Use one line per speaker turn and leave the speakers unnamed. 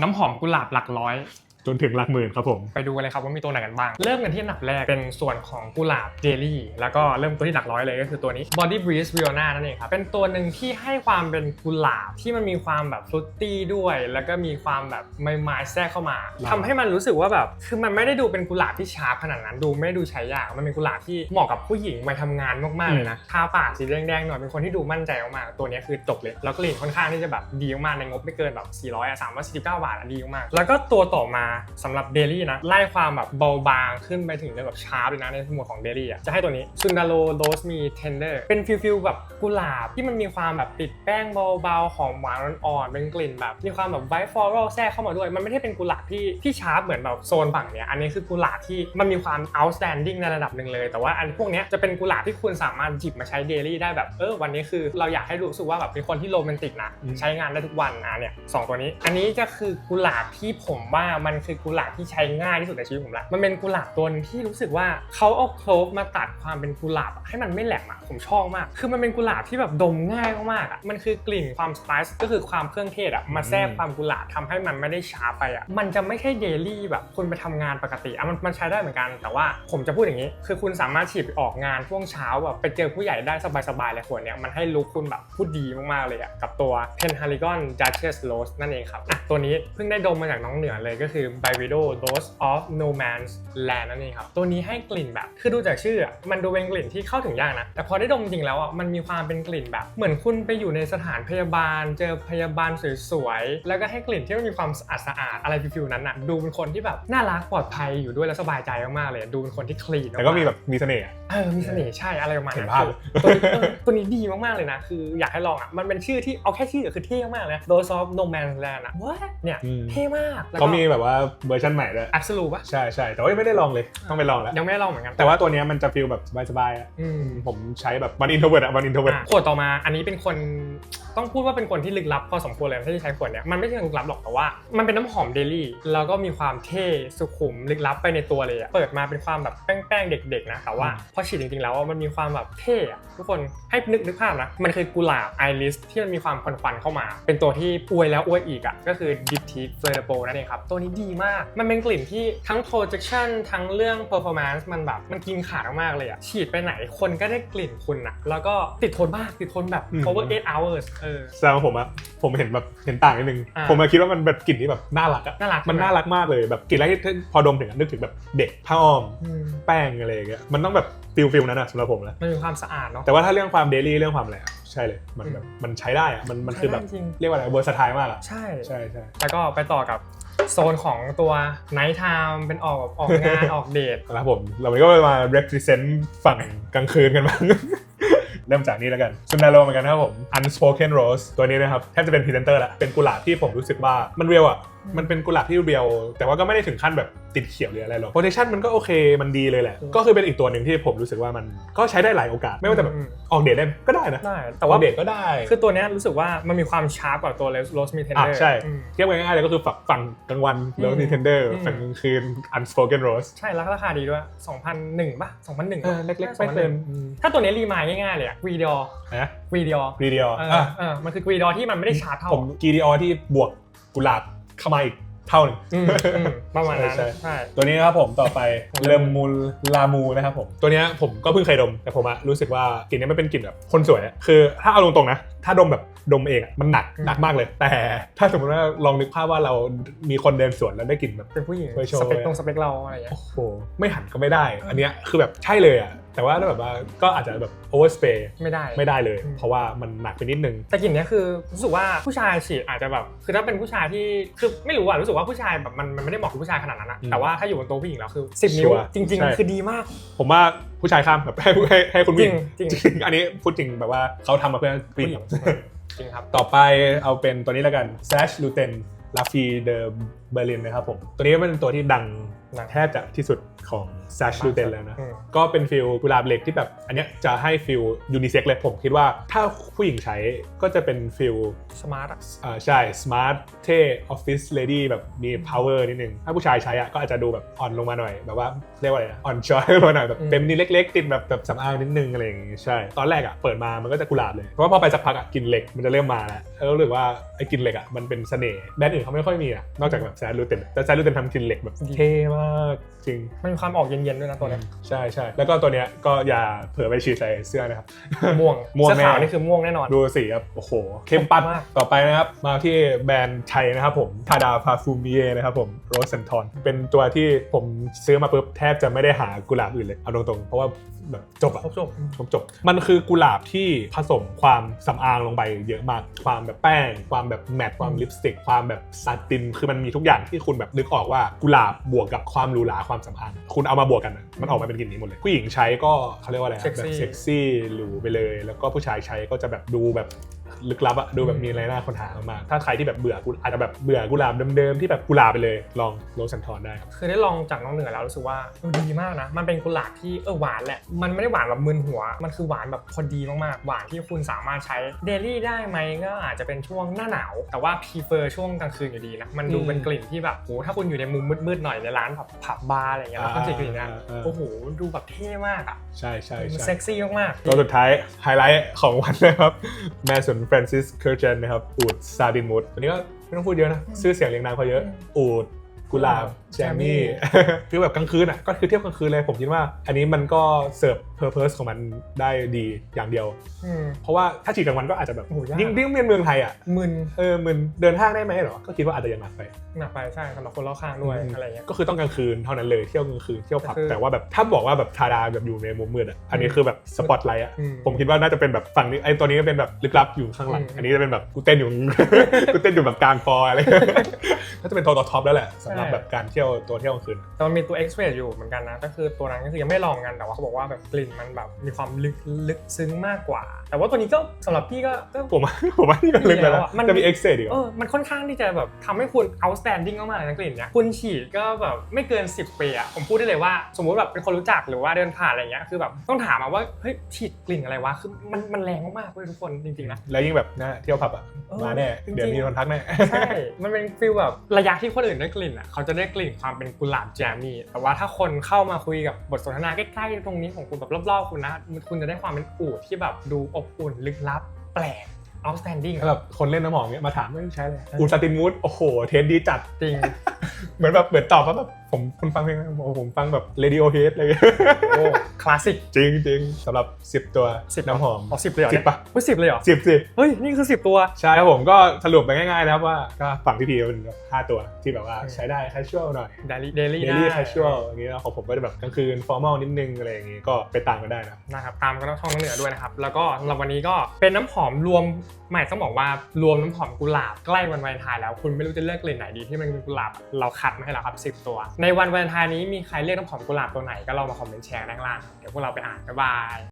น้ำหอมกุหลาบหลักร้อย
จนถึงหลักหมื่นครับผม
ไปดูกันเลยครับว่ามีตัวไหนกันบ้าง เริ่มกันที่อันดับแรกเป็นส่วนของกุหลาบเดลี่ แล้วก็เริ่มตัวที่หลักร้อยเลยก็คือตัวนี้ Body Breeze Riona นั่นเองครับ เป็นตัวหนึ่งที่ให้ความเป็นกุหลาบที่มันมีความแบบฟรุตตี้ด้วย แล้วก็มีความแบบไม้ไม้แทรกเข้ามาทำให้มันรู้สึกว่าแบบคือมันไม่ได้ดูเป็นกุหลาบที่ชาร์ปขนาดนั้น ดูไม่ได้ดูใช้ยาก มันเป็นกุหลาบที่เหมาะกับผู้หญิงมาทำงานมากๆเลยนะทาปากสีแดงๆหน่อยเป็นคนที่ดูมั่นใจมากๆตัวนี้คือจบเลยแล้วกลิ่นค่อนข้างที่จะแบบดีมากๆในงบไม่เกินแบบ400อะ349บาทอะดีมากๆแล้วก็ตัวต่อมาสำหรับเดลี่นะ ไล่ความแบบเบาบางขึ้นไปถึงแบบชาร์ปเลยนะในหมวดของเดลี่อะจะให้ตัวนี้ซุนดาโลโรสมีเทนเดอร์เป็นฟิลฟิลแบบกุหลาบที่มันมีความแบบติดแป้งเบาๆหอมหวานอ่อนๆเป็นกลิ่นแบบ มีความแบบไวท์ฟลอรัลแทรกเข้ามาด้วย มันไม่ได้เป็นกุหลาบที่ที่ชาร์ปเหมือนแบบโซนฝั่งเนี้ยอันนี้คือกุหลาบที่มันมีความ outstanding ในระดับหนึ่งเลย แต่ว่าอันพวกเนี้ยจะเป็นกุหลาบที่คุณสามารถหยิบมาใช้เดลี่ได้แบบเออวันนี้คือเราอยากให้รู้สึกว่าแบบเป็นคนที่โรแมนติกนะใช้งานได้ทุกวันอะเนี่ยสองตัวนี้ อันนี้จะคือกุหลาบที่ผมว่ามันคือกุหลาบที่ใช้ง่ายที่สุดในชีวิตผมละมันเป็นกุหลาบตัวหนึงที่รู้สึกว่าเขาเอาโคลฟมาตัดความเป็นกุหลาบให้มันไม่แหลมอะผมชอบมาก คือมันเป็นกุหลาบที่แบบดมง่ายมากๆอะมันคือกลิ่นความสไปซ์ก็คือความเครื่องเทศอะมาแทรกความกุหลาบทำให้มันไม่ได้ชาไปอะมันจะไม่ใช่เดลี่แบบคุณไปทำงานปกติอะมันมันใช้ได้เหมือนกัน แต่ว่าผมจะพูดอย่างนี้ คือคุณสามารถฉีดออกงานช่วงเช้าแบบไปเจอผู้ใหญ่ได้สบายๆเลยขวดเนี้ยมันให้ลุคคุณแบบพูดดีมากๆเลยอะกับตัว Penhaligon Duchess Rose นั่นเองครับอะตัวนี้เพิ่งได้ดมมาจากน้องเหนือเลยก็คือ b y v i d o Rose of No Man's Land นั่นเองครับ ตัวนี้ให้กลิ่นแบบ คือดูจากชื่ออะมันดูเป็นกลิ่นที่เข้าถึงยากนะ แต่พอได้ดมจริงแล้วอะ มันมีความเป็นกลิ่นแบบ เหมือนคุณไปอยู่ในสถานพยาบาล เจอพยาบาลสวยๆ แล้วก็ให้กลิ่นที่มันมีความสะอาดสะอาดอะไรฟิวๆนั้นอะ ดูเป็นคนที่แบบน่ารักปลอดภัยอยู่ด้วยแล้วสบายใจมากๆเลย ดูเป็นคนที่คลีน
แต่ก็มีแบบมีเสน่ห์อะ
เออ มีเสน่ห์ใช่ อะไรประมาณ
เห็
นั้น
นภาพ
คือตัวนี้เออตัวนี้ดีมากๆเลยนะ คืออยากให้ลองอะ มันเป็นชื่อที่เอาแค่ชื่อคือเท่มากเลย Rose of No Man's Land อะว้าเนี่ย
อืม
เท่มากแล้วก็
เขามีแบบว่าเวอร์ชันใหม่ด้วย
Absolute ปะ
ใช่ใช่แต่ว่ายังไม่ได้ลองเลยต้องไปลองแล้ว
ยังไม่ได้ลองเหมือนกัน
แต่ว่าตัวเนี้ยมันจะฟีลแบบสบายๆอะ
อืม
ผมใช้แบบวันอินโทรเวิร์ดอะวันอินโทรเวิร์ด
อะขวดต่อมาอันนี้เป็นคนต้องพูดว่าเป็นคนที่ลึกลับพอสมควรเลยที่ใช้ขวดเนี้ยมันไม่ใช่ลึกลับหรอกแต่ว่า มันเป็นน้ำหอมเดลี่แล้วก็มีความเท่สุขุมลึกลับไปในตัวเลยอะเปิดมาเป็นความแบบแป้งๆเด็กๆนะแต่ว่าพอฉีดจริงๆแล้วอะมันมีความแบบเท่อะทุกคนให้นึกนึกภาพนะมันคือกุหลาบไอริสที่มันมีความควันๆเข้ามา เป็นตัวที่อวยแล้วอวยอีกอะก็คือดิปทีเฟลโปนั่นเองครับตัวนี้ดีมาก มันเป็นกลิ่นที่ทั้ง projection ทั้งเรื่อง performance มันแบบมันกินขาดมากๆเลยอะฉีดไปไหนคนก็ได้กลิ่นคุณอะแล้วก็ติดทนมากติดทนแบบ
อืม
cover 8 hours เออ
แสดงว่าผมอะผมเห็นแบบเห็นต่างนิดนึง
อ่า
ผมมาคิดว่ามันแบบกลิ่นที่แบบน่ารักอะ
น่ารัก
มัน
ใช่ไห
น่ารักมากเลยแบบกลิ่นแรกที่พอดมถึงอะนึกถึงแบบเด็กผ้าอ้อม
อืม
แป้งอะไรอย่างเงี้ยมันต้องแบบฟิลฟิลนั้นอะสำหรับผมนะ
มันมีความสะอาดเนาะ
แต่ว่าถ้าเรื่องความเดลี่เรื่องความอะไรอะใช่เลยมันแบบมันใช้ได้อะมันมันคือแบบ
ใช้ได้จริง
เรียกว่าอะไรเวอร์สไตล์มากอะ
ใช่
ใช่ใช่
แล้วก็ไปต่อกับโซนของตัว night time เป็นออกแบบออกงาน ออกเดท
ครับผมเราก็มา represent ฝั่งกลางคืนกันบ้าง เริ่มจากนี้แล้วกันซุนดาโรเหมือนกันนะครับผม unspoken rose ตัวนี้นะครับแทบจะเป็นพรีเซนเตอร์ละเป็นกุหลาบที่ผมรู้สึกว่ามันเรียวอะ มันเป็นกุหลาบที่เรียว แต่ว่าก็ไม่ได้ถึงขั้นแบบติดเขียวหรืออะไรหรอก protection มันก็โอเคมันดีเลยแหละ ก็คือเป็นอีกตัวหนึ่งที่ผมรู้สึกว่ามันก็ใช้ได้หลายโอกาส ไม่ว่าจะแบบ
อืม
ออกเดทได้ก็ได้นะ
ได้
แต่
แต่
ว่า
ว่า
เดทก็ได้
คือตัวเนี้ยรู้สึกว่ามันมีความชาร์ปกว่าตัว Rose Me
อะ
Tender
ใช่
อืม
เทียบกันง่ายๆเลยก็คือฝั่งฝั่งกลางวัน
อืม
แล้วมี tender
อืม
ฝั่งกลางคืน unspoken rose
ใช่แล้วราคาดีด้วย2,001ป่ะ2,001
เออเล็กๆไม่เกิน
ถ้าตัวนี้รีมายง่ายๆเลยอะวีดีโอ
นะ
วีดีโอ
รีเดียว
เออ
อะ
เออมันคือวีดีโอที่มันไม่ได้ชาร์ปเท่า
ผมกีดีออที่บวกกุหลาบ เข้ามาอีกเท่าหนึง
อืมอืมประมาณนั้น
ใช่ใช่
ใช่
ตัวนี้นะครับผมต่อไปเลมมูลลามูนะครับผมตัวเนี้ยผมก็เพิ่งเคยดมแต่ผมอะรู้สึกว่ากลิ่นเนี้ยมันเป็นกลิ่นแบบคนสวยอะคือถ้าเอาตรงๆนะ ถ้าดมแบบดมเองอะมันหนักหนักมากเลย แต่ถ้าสมมติว่าลองนึกภาพว่าเรามีคนเดินสวนแล้วได้กลิ่นแบบ
เป็นผู้หญิง
ไปโชว์
สเปคตรงสเปคเราอะไรอย่างเงี้ย
โอ้โหไม่หันก็ไม่ได้ อันเนี้ยคือแบบใช่เลยอะ แต่ว่าถ้าแบบว่าก็อาจจะแบบโอเวอร์สเปย์
ไม่ได้
ไม่ได้เลย
อืม
เพราะว่ามันหนักไปนิดนึง
แต่กลิ่นเนี้ยคือรู้สึกว่าผู้ชายฉีดอาจจะแบบคือถ้าเป็นผู้ชายที่คือไม่รู้อะรู้สึกว่าผู้ชายแบบมันมันไม่ได้เหมาะกับผู้ชายขนาดนั้นอะ
อืม
แต่ว่าถ้าอยู่บนโต๊ะผู้หญิงแล้วคือ10นิ้ว
ชัวร์
จริง
ใช่
ๆคือดีมาก
ผมว่าผู้ชายข้ามแบบให้ให้ให้คุณ
จ
ผู้
ริ
ห
ง
ญิง
จริง
จริงอันนี้พูดจริงแบบว่าเขาทำมาเพื่อผู้
ผู้
ห
ห
ญิ
ญิ
ง
งจริงครับ
ต่อไปเอาเป็นตัวนี้แล้วกัน Slash l u t e n l a f i de เบอร์ลินนะครับผมตัวนี้เป็นตัวที่ดัง
ดัง
แทบจะที่สุดของ s a s h l u t e n แล้วนะ
อืม
ก็เป็นฟิลกุหลาบเหล็กที่แบบ อันเนี้ยจะให้ฟิลยูนิเซ็กเลยผมคิดว่าถ้าผู้หญิงใช้ก็จะเป็นฟิล
สมาร์ทอะ
อ่าใช่ smart เท่ office lady แบบมี power นิดนึง ถ้าผู้ชายใช้อะก็อาจจะดูแบบอ่อนลงมาหน่อย แบบว่าเรียกว่าอะไรนะอ่อนช้อยลงมาหน่อยแบบเต็มนี่เล็ก ๆ ติดแบบแบบสำอางนิดนึงอะไรอย่างงี้ใช่ ตอนแรกอะเปิดมามันก็จะกุหลาบเลยเพราะว่าพอไปสักพักอะกลินเหล็กมันจะเริ่มมาแล้วแล้วรู้สึกว่าไอ้กลินเหล็กอะมันเป็นเสน่ห์แบรนด์อื่นเขาไม่ค่อยมีอะนอกจากแบบแซลูเต็นแต่แซลูเต็นทำกลินเหล็กแบบเท่มากจริง
มันมีความออกเย็นๆด้วยนะตัวเนี้ย
ใช่ใช่แล้วก็ตัวเนี้ยก็อย่าเผลอไปฉีดใส่เสื้อนะครับ
ม่วง
ม่วง
เสื้อขาว
แน่
นี่คือม่วงแน่นอน
ดูสีครับ โอ้โห เข้มปัด
มาก
ต่อไปนะครับ มาที่แบรนด์ไทยนะครับผมทาดาพาฟูมิเยนะครับผมโรส n ซ o ทอนเป็นตัวที่ผมซื้อมาปุ๊บแทบจะไม่ได้หากุหลาบอื่นเลยเอาตรงๆ เพราะว่าแบบจบอะ
ครบจบ
จบจบ มันคือกุหลาบที่ผสมความสำอางลงไปเยอะมาก ความแบบแป้ง ความแบบแมตต์ความลิปสติก ความแบบซาติน คือมันมีทุกอย่างที่คุณแบบนึกออกว่ากุหลาบบวกกับความหรูหราความสำอางคุณเอามาบวกกันอะมันออกมาเป็นกลิ่นนี้หมดเลย ผู้หญิงใช้ก็เขาเรียกว่าอะไรอะ
เซ็ก
แบบ
ซี่
เซ็กซี่หรูไปเลย แล้วก็ผู้ชายใช้ก็จะแบบดูแบบ ลึกลับอะดูแบบมีอะไรน่าค้นหามากๆถ้าใครที่แบบเบื่อกุอาจจะแบบเบื่อกุหลาบเดิมๆที่แบบกุหลาบไปเลยลองโรสันทอนได้ครับ
คือได้ลองจากน้องเหนือแล้วรู้สึกว่าเออดีมากนะ มันเป็นกุหลาบที่เออหวานแหละ มันไม่ได้หวานแบบมึนหัว มันคือหวานแบบพอดีมากๆ หวานที่คุณสามารถใช้เดลี่ได้ไหมก็อาจจะเป็นช่วงหน้าหนาว แต่ว่าพีเฟอร์ช่วงกลางคืนอยู่ดีนะ มันดู
อืม
เป็นกลิ่นที่แบบโหถ้าคุณอยู่ในมุมมืดๆหน่อยในร้านแบบผับบาร์อะไรอย่างเงี้ยแล้วคุณ
อ่า
ฉีดกลิ่นนั้น
อ่า
โอ้โหดูแบบเท่มากอะ
ใช่ใช่
มัน
ใช่
เซ็กซี่มากๆ
ตัวสุดท้าย ไฮไลท์ของวันนะครับ แมสันฟรานซิสเคอร์เจนนะครับ อูดซาดินมูดตัวนี้ก็ไม่ต้องพูดเยอะนะ ชื่อเสียงเรียงนามเขาเยอะ
อืม
อูดกุหลาบ แจมมี่คือแบบกลางคืนอะก็คือเที่ยวกลางคืนเลยผมคิดว่า อันนี้มันก็เสิร์ฟเพอร์เพสของมันได้ดีอย่างเดียว
อืม
เพราะว่าถ้าฉีดกลางวันก็อาจจะแบบ
โอ้โหยาก
ยิ่งยิ่งเป็นเมืองไทยอะ
มึน
เออมันเดินห้างได้ไหมเหรอก็คิดว่าอาจจะยังหนักไป
หนักไปใช่สำหรับคนรอบข้างด้วย
อืม
อะไรอย่างเงี้ย
ก็คือต้องกลางคืนเท่านั้นเลยเที่ยวกลางคืนเที่ยวผับ
ก็คือ
แต่ว่าแบบถ้าบอกว่าแบบทาดาแบบอยู่ในมุมมืดอะอันนี้คือแบบสปอตไลท์อะ
อืม
ผมคิดว่าน่าจะเป็นแบบฝั่งนี้ไอ้ตัวนี้ก็เป็นแบบลึกลับอยู่ข้างหลัง
อืม
อันนี้จะเป็นแบบกูเต้นอยู่กูเต้นอยู่แบบกลางฟอร์อะไรก็จะเป็นตัวท็อปแล้วแหละสำหรับแบบการเที่ยวตัวเที่ยวกลางคืน
แต่มันมีตัว X-ray อยู่เหมือนกันนะ ก็คือตัวนั้นก็คือยังไม่ลองกันแต่ว่าเขาบอกว่าแบบกลิ่นมันแบบมีความลึกลึกซึ้งมากกว่า แต่ว่าตัวนี้ก็สำหรับพี่ก็ก็
ผมว่าผมว่านี่ก็ลึกไปแล้ว
มัน
จะมีเอ็กเซดอีกเหร
เอ
อ
อมันค่อนข้างที่จะแบบทำให้คุณ outstanding มากๆเลยนะกลิ่นเนี้ยคุณฉีดก็แบบไม่เกิน 10ปีอะผมพูดได้เลยว่า สมมุติแบบเป็นคนรู้จักหรือว่าเดินผ่านอะไรเงี้ยคือแบบต้องถามมาว่าเฮ้ยฉีดกลิ่นอะไรวะคือมันมันแรงมากๆเว้ยทุกคนจริงๆนะ
แล้วยิ่งแบบนะเที่ยวผับอะ
เออ
มาแน่
จริงๆ
เดี๋ยวมีคนทักแน่
ใช่ มันเป็นฟีลแบบระยะที่คนอื่นได้กลิ่นอะ เขาจะได้กลิ่นความเป็นกุหลาบแจมมี่แต่ว่าถ้าคนเข้ามาคุยกับบทสนทนาใกล้ๆตรงนี้ของคุณแบบรอบๆคุณนะ คุณจะได้ความเป็นอูดที่แบบดูอบอุ่นลึกลับ แปลก outstanding
แล้วแบบคนเล่นน้ำหอมเนี้ยมาถามไม่ใช้เลยอูซาตินมูดโอ้โห เทสดีจัด
จริง
เหมือนแบบเหมือนตอบว่าแบบ ผมคุณฟังเพลงไหมผมผมฟังแบบ Radiohead อะไรอย่างเงี้ย
โอ้คลาสสิก
จริงจริงสำหรับ 10 ตัว
สิบ
น้ำหอม
อ๋อสิบเลยเหรอ
สิบปะ
เฮ้ยสิบเลยเหรอ
สิบสิ
เฮ้ยนี่คือสิบตัว
ใช่ครับผมก็สรุปไปง่ายๆนะครับว่าก็ฝั่งพี่พีเป็นแบบห้าตัวที่แบบว่า
อืม
ใช้ได้ casual หน่อย
daily daily
daily
ได้
casual อย่างเงี้ยของผมก็จะแบบกลางคืน formal นิดนึงอะไรอย่างงี้ก็ไปตามกันได้นะ
นะครับตามกันช่องน้องเหนือด้วยนะครับแล้วก็สำหรับวันนี้ก็เป็นน้ำหอมรวมใหม่ต้องบอกว่ารวมน้ำหอมกุหลาบใกล้วันวาเลนไทน์แล้วคุณไม่รู้จะเลือกกลิ่นไหนดีที่มันเป็นกุหลาบเราคัดมาให้แล้วครับ10 ตัวในวันวาเลนไทน์นี้มีใครเลือกน้ำหอมกุหลาบตัวไหนก็ลองมาคอมเมนต์แชร์ด้านล่าง เดี๋ยวพวกเราไปอ่านกันบาย